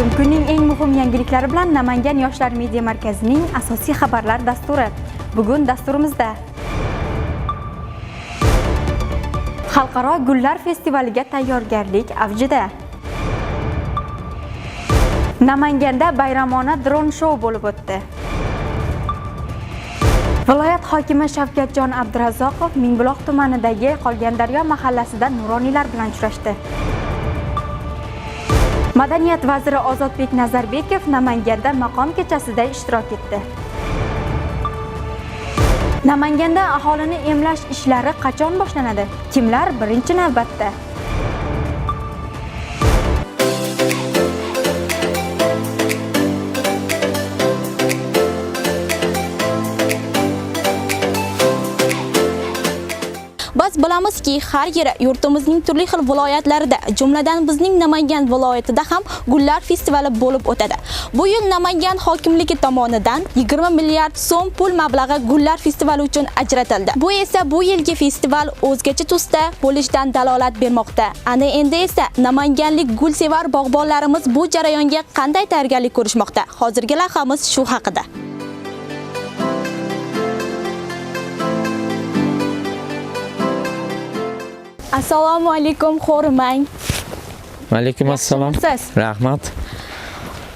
assalomu alaykum kunning eng muhim yangiliklari bilan namangan yoshlar media markazining asosiy xabarlar dasturi. Bugun dasturimizda. Xalqaro gullar festivaliga tayyorgarlik avjida. Namanganda bayramona dron shou bo'lib o'tdi. Viloyat hokimi shavkatjon abdurazzoqov mingbuloq tumanidagi qolgandaryo mahallasida nuroniylar bilan uchrashdi. Madaniyat vaziri ozodbek nazarbekov namanganda maqom kechasida ishtirok etdi. Namanganda aholini emlash ishlari qachon boshlanadi? Kimlar birinchi navbatda? Bilamizki, har yili yurtimizning turli xil viloyatlarida, jumladan bizning Namangan viloyatida ham gullar festivali bo'lib o'tadi. Bu yil Namangan hokimligi tomonidan 20 milliard so'm pul mablag'i gullar festivali uchun ajratildi. Bu esa bu yilgi festival o'zgacha tusda bo'lishidan dalolat bermoqda. Ana endi esa namanganlik gulsevar bog'bonlarimiz bu jarayonga qanday tayyorgarlik ko'rishmoqda? Hozirgi lavhamiz shu haqida. Assalomu alaykum, xo'rmang. alaykum assalom rahmat.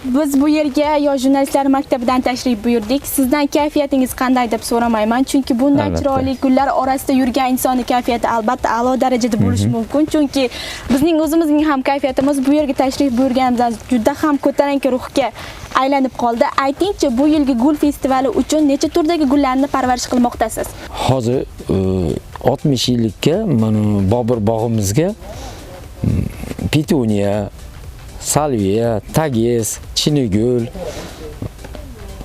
Biz bu yerga yosh jurnalistlar maktabidan tashrif buyurdik. Sizdan kayfiyatingiz qanday deb so'ramayman, chunki bunday chiroyli gullar orasida yurgan insonning kayfiyati albatta a'lo darajada bo'lishi mumkin, chunki bizning o'zimizning ham kayfiyatimiz bu yerga tashrif buyurganimizdan juda ham ko'tarinki ruhga aylanib qoldi. Aytingchi, bu yilgi gul festivali uchun necha turdagi gullarni parvarish qilmoqdasiz? hozir e, 60 yillikka mana bobur bog'imizga mm, petuniya salviya tagiz chinigul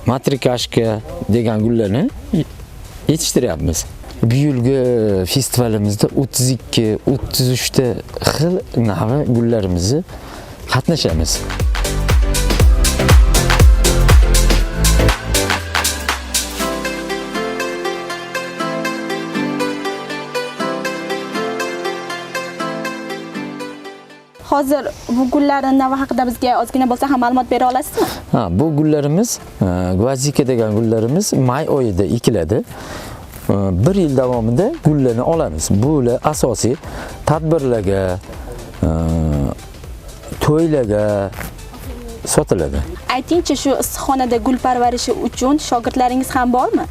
matrikashka degan gullarni yetishtiryapmiz bu yilgi festivalimizda 32 33 ta xil navi gullarimizni qatnashamiz Hozir bu gullarning navi haqida bizga ozgina bo'lsa ham ma'lumot bera olasizmi? Ha, bu gullarimiz, e, gvazika degan gullarimiz may oyida ekiladi. E, Bir yil davomida gullarni olamiz. Bular asosiy tadbirlarga, e, to'ylarga sotiladi. Aytingchi, shu issiqxonada gul parvarishi uchun shogirdlaringiz ham bormi?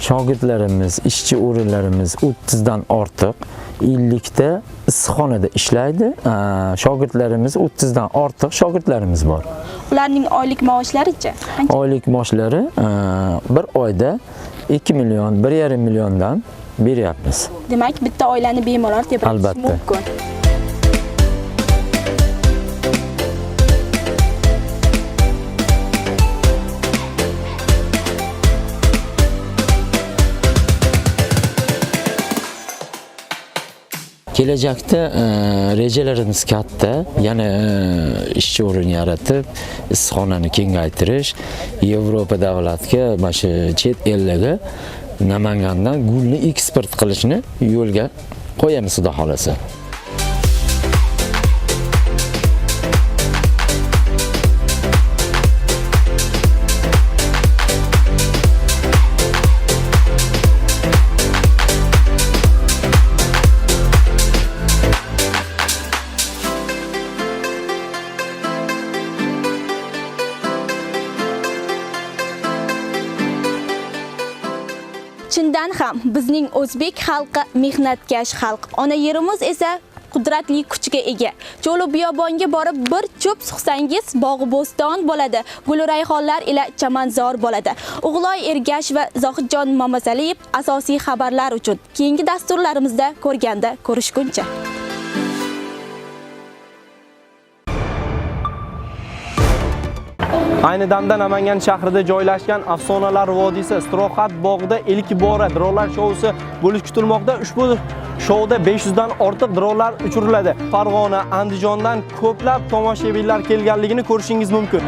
Shogirdlarimiz, ishchi o'rinlarimiz 30 dan ortiq ellikta issiqxonada ishlaydi shogirdlarimiz o'ttizdan ortiq shogirdlarimiz bor ularning oylik maoshlarichi oylik maoshlari bir oyda ikki million bir yarim milliondan beryapmiz demak bitta oilani bemalol tebritish mumkin. albatta kelajakda e, rejalarimiz katta. Yana e, ishchi o'rin yaratib issiqxonani kengaytirish yevropa davlatga mana shu chet ellarga namangandan gulni eksport qilishni yo'lga qo'yamiz xudo xohlasa Chindan ham bizning o'zbek xalqi mehnatkash xalq. Ona yerimiz esa qudratli kuchga ega. Cho'li biyobonga borib bir cho'p suqsangiz bog' bo'ston bo'ladi. Gul rayhonlar ila chamanzor bo'ladi. O'g'loy Ergash va Zohidjon Mamazaliyev asosiy xabarlar uchun keyingi dasturlarimizda ko'rganda ko'rishguncha. Ayni damda Namangan shahrida joylashgan Afsonalar vodiysi istirohat bog'ida ilk bora dronlar shousi bo'lish kutilmoqda. Ushbu shouda 500 dan ortiq dronlar uchiriladi. Farg'ona, Andijondan ko'plab tomoshabinlar kelganligini ko'rishingiz mumkin.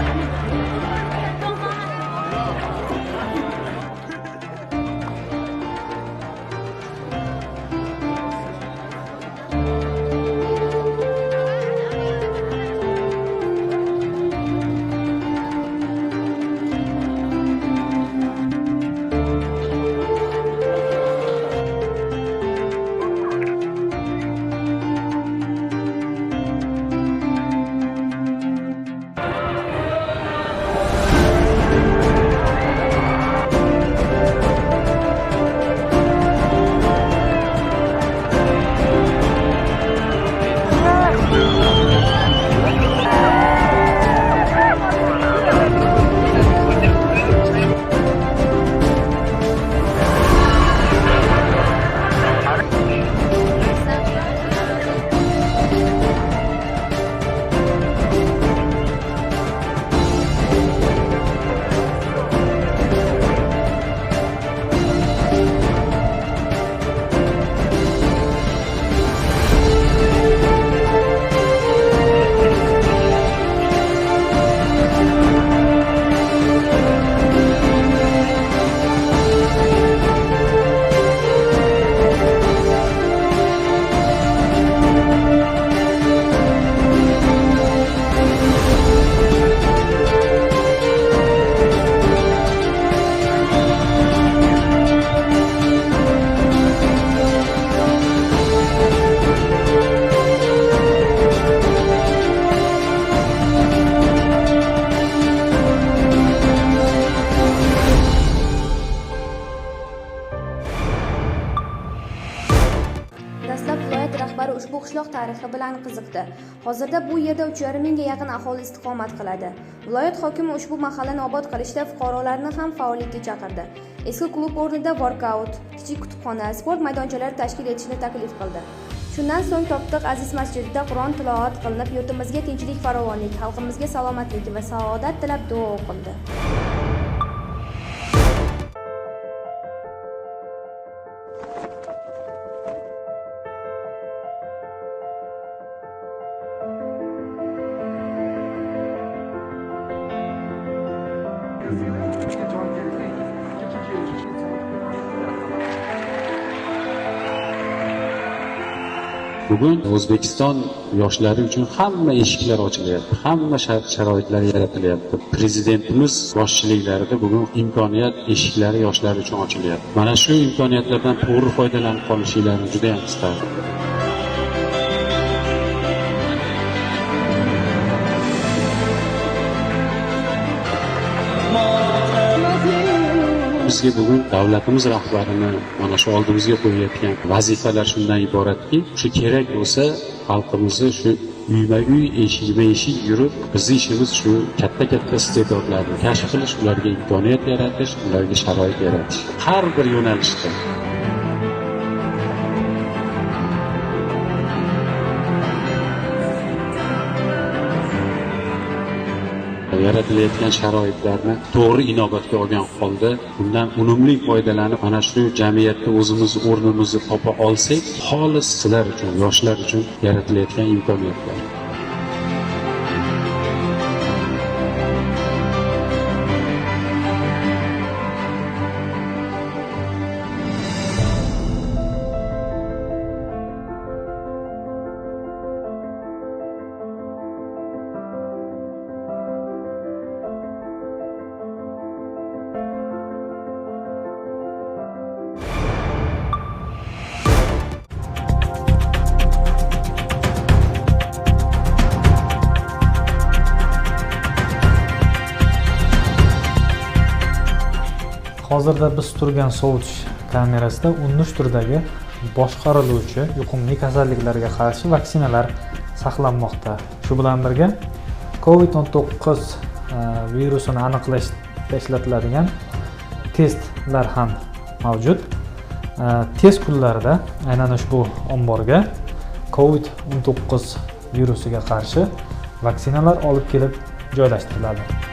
Ushbu qishloq tarixi bilan qiziqdi. Hozirda bu yerda 3,5 mingga yaqin aholi istiqomat qiladi. Viloyat hokimi ushbu mahallani obod qilishda fuqarolarni ham faollikka chaqirdi. Eski klub o'rnida workout, kichik kutubxona, sport maydonchalari tashkil etishni taklif qildi. Shundan so'ng Toptiq Aziz masjidida Qur'on tilovat qilinib, yurtimizga tinchlik, farovonlik, xalqimizga salomatlik va saodat tilab duo o'qildi. Bugun O'zbekiston yoshlari uchun hamma eshiklar ochilyapti, hamma shart sharoitlar yaratilyapti. Prezidentimiz boshchiliklarida bugun imkoniyat eshiklari yoshlar uchun ochilyapti. Mana shu imkoniyatlardan to'g'ri foydalanib qolishinglarni judayam istardim. Bizga bugun davlatimiz rahbarini mana shu oldimizga qo'yayotgan vazifalar shundan iboratki shu kerak bo'lsa xalqimizni shu uyma uy eshikma eshik yurib bizni ishimiz shu katta katta iste'dodlarni kashf qilish ularga imkoniyat yaratish ularga sharoit yaratish. Har bir yo'nalishda yaratilayotgan sharoitlarni to'g'ri inobatga olgan holda bundan unumli foydalanib mana shu jamiyatda o'zimiz o'rnimizni topa olsak xolis sizlar uchun yoshlar uchun yaratilayotgan imkoniyatlar. Hozirda biz turgan sovutish kamerasida 13 turdagi boshqariluvchi yuqumli kasalliklarga qarshi vaksinalar saqlanmoqda. Shu bilan birga COVID-19 e, virusini aniqlashda ishlatiladigan testlar ham mavjud. E, Test kunlarida aynan ushbu omborga COVID-19 virusiga qarshi vaksinalar olib kelib joylashtiriladi.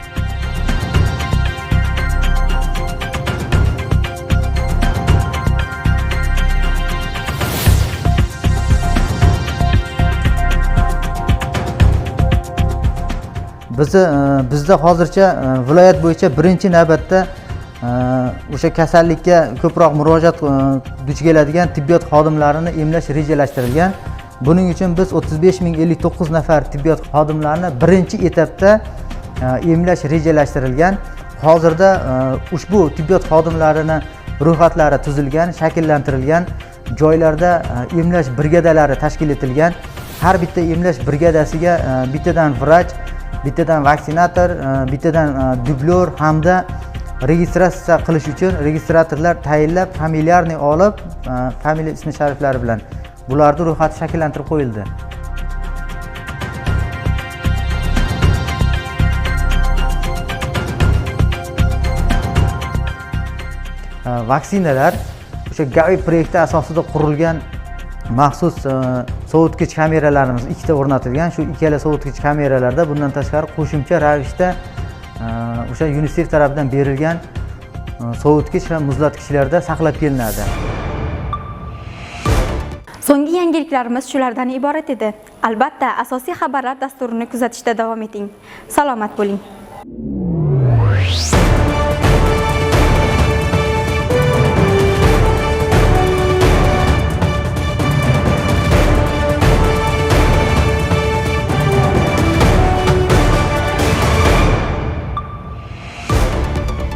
Bizni e, bizda hozircha e, viloyat bo'yicha birinchi navbatda e, o'sha kasallikka ko'proq murojaat duch keladigan tibbiyot xodimlarini emlash rejalashtirilgan. Buning uchun biz 35 ming 59 nafar tibbiyot xodimlarini birinchi etapda emlash rejalashtirilgan. Hozirda ushbu tibbiyot xodimlarini ro'yxatlari tuzilgan joylarda emlash brigadalari tashkil etilgan. Har bitta emlash brigadasiga bittadan vrach bittadan vaksinator e, bittadan e, dublyor hamda registratsiya qilish uchun registratorlar tayinlab familiarniy olib e, familiya ismi shariflari bilan. Bularni ro'yxati shakllantirib qo'yildi. Vaksinalar o'sha gavi proyekti asosida qurilgan maxsus sovutgich kameralarimiz ikkita o'rnatilgan shu ikkala sovutgich kameralarda bundan tashqari qo'shimcha ravishda e, o'sha unisef tarafidan berilgan e, sovutgich va muzlatgichlarda saqlab kelinadi So'nggi yangiliklarimiz shulardan iborat edi. Albatta, asosiy xabarlar dasturini kuzatishda davom eting. Salomat bo'ling.